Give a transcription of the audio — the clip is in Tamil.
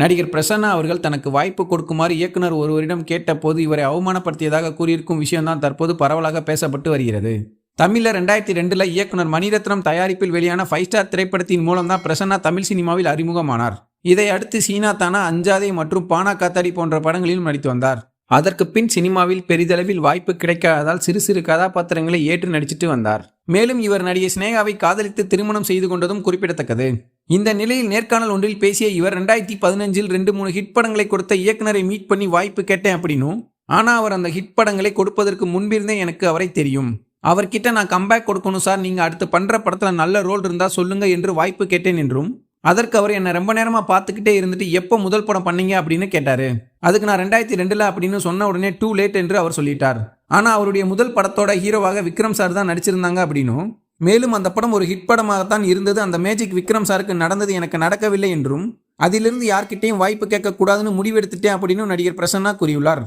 நடிகர் பிரசன்னா அவர்கள் தனக்கு வாய்ப்பு கொடுக்குமாறு இயக்குனர் ஒருவரிடம் கேட்டபோது இவரை அவமானப்படுத்தியதாக கூறியிருக்கும் விஷயம்தான் தற்போது பரவலாக பேசப்பட்டு வருகிறது. தமிழில் ரெண்டாயிரத்தி ரெண்டில் இயக்குனர் மணிரத்னம் தயாரிப்பில் வெளியான ஃபைவ் ஸ்டார் திரைப்படத்தின் மூலம்தான் பிரசன்னா தமிழ் சினிமாவில் அறிமுகமானார். இதை அடுத்து சீனா தானா அஞ்சாதே மற்றும் பானா காத்தாடி போன்ற படங்களிலும் நடித்து வந்தார். அதற்கு பின் சினிமாவில் பெரிதளவில் வாய்ப்பு கிடைக்காததால் சிறு சிறு கதாபாத்திரங்களை ஏற்று நடிச்சிட்டு வந்தார். மேலும் இவர் நடிகை சினேகாவை காதலித்து திருமணம் செய்து கொண்டதும் குறிப்பிடத்தக்கது. இந்த நிலையில் நேர்காணல் ஒன்றில் பேசிய இவர் ரெண்டாயிரத்தி பதினஞ்சில் ரெண்டு மூணு ஹிட் படங்களை கொடுத்த இயக்குனரை மீட் பண்ணி வாய்ப்பு கேட்டேன் அப்படின்னும். ஆனால் அவர் அந்த ஹிட் படங்களை கொடுப்பதற்கு முன்பிருந்தே எனக்கு அவரை தெரியும். அவர்கிட்ட நான் கம்பேக் கொடுக்கணும் சார் நீங்கள் அடுத்து பண்ணுற படத்தில் நல்ல ரோல் இருந்தால் சொல்லுங்க என்று வாய்ப்பு கேட்டேன் என்றும். அதற்கு அவர் என்னை ரொம்ப நேரமாக பார்த்துக்கிட்டே இருந்துட்டு எப்போ முதல் படம் பண்ணீங்க அப்படின்னு கேட்டாரு. அதுக்கு நான் ரெண்டாயிரத்தி ரெண்டில் அப்படின்னு சொன்ன உடனே டூ லேட் என்று அவர் சொல்லிட்டார். ஆனால் அவருடைய முதல் படத்தோட ஹீரோவாக விக்ரம் சார் தான் நடிச்சிருந்தாங்க அப்படின்னும். மேலும் அந்த படம் ஒரு ஹிட் படமாகத்தான் இருந்தது. அந்த மேஜிக் விக்ரம் சாருக்கு நடந்தது எனக்கு நடக்கவில்லை என்றும் அதிலிருந்து யார்கிட்டையும் வாய்ப்பு கேட்கக்கூடாதுன்னு முடிவெடுத்துட்டேன் அப்படின்னு நடிகர் பிரசன்னா கூறியுள்ளார்.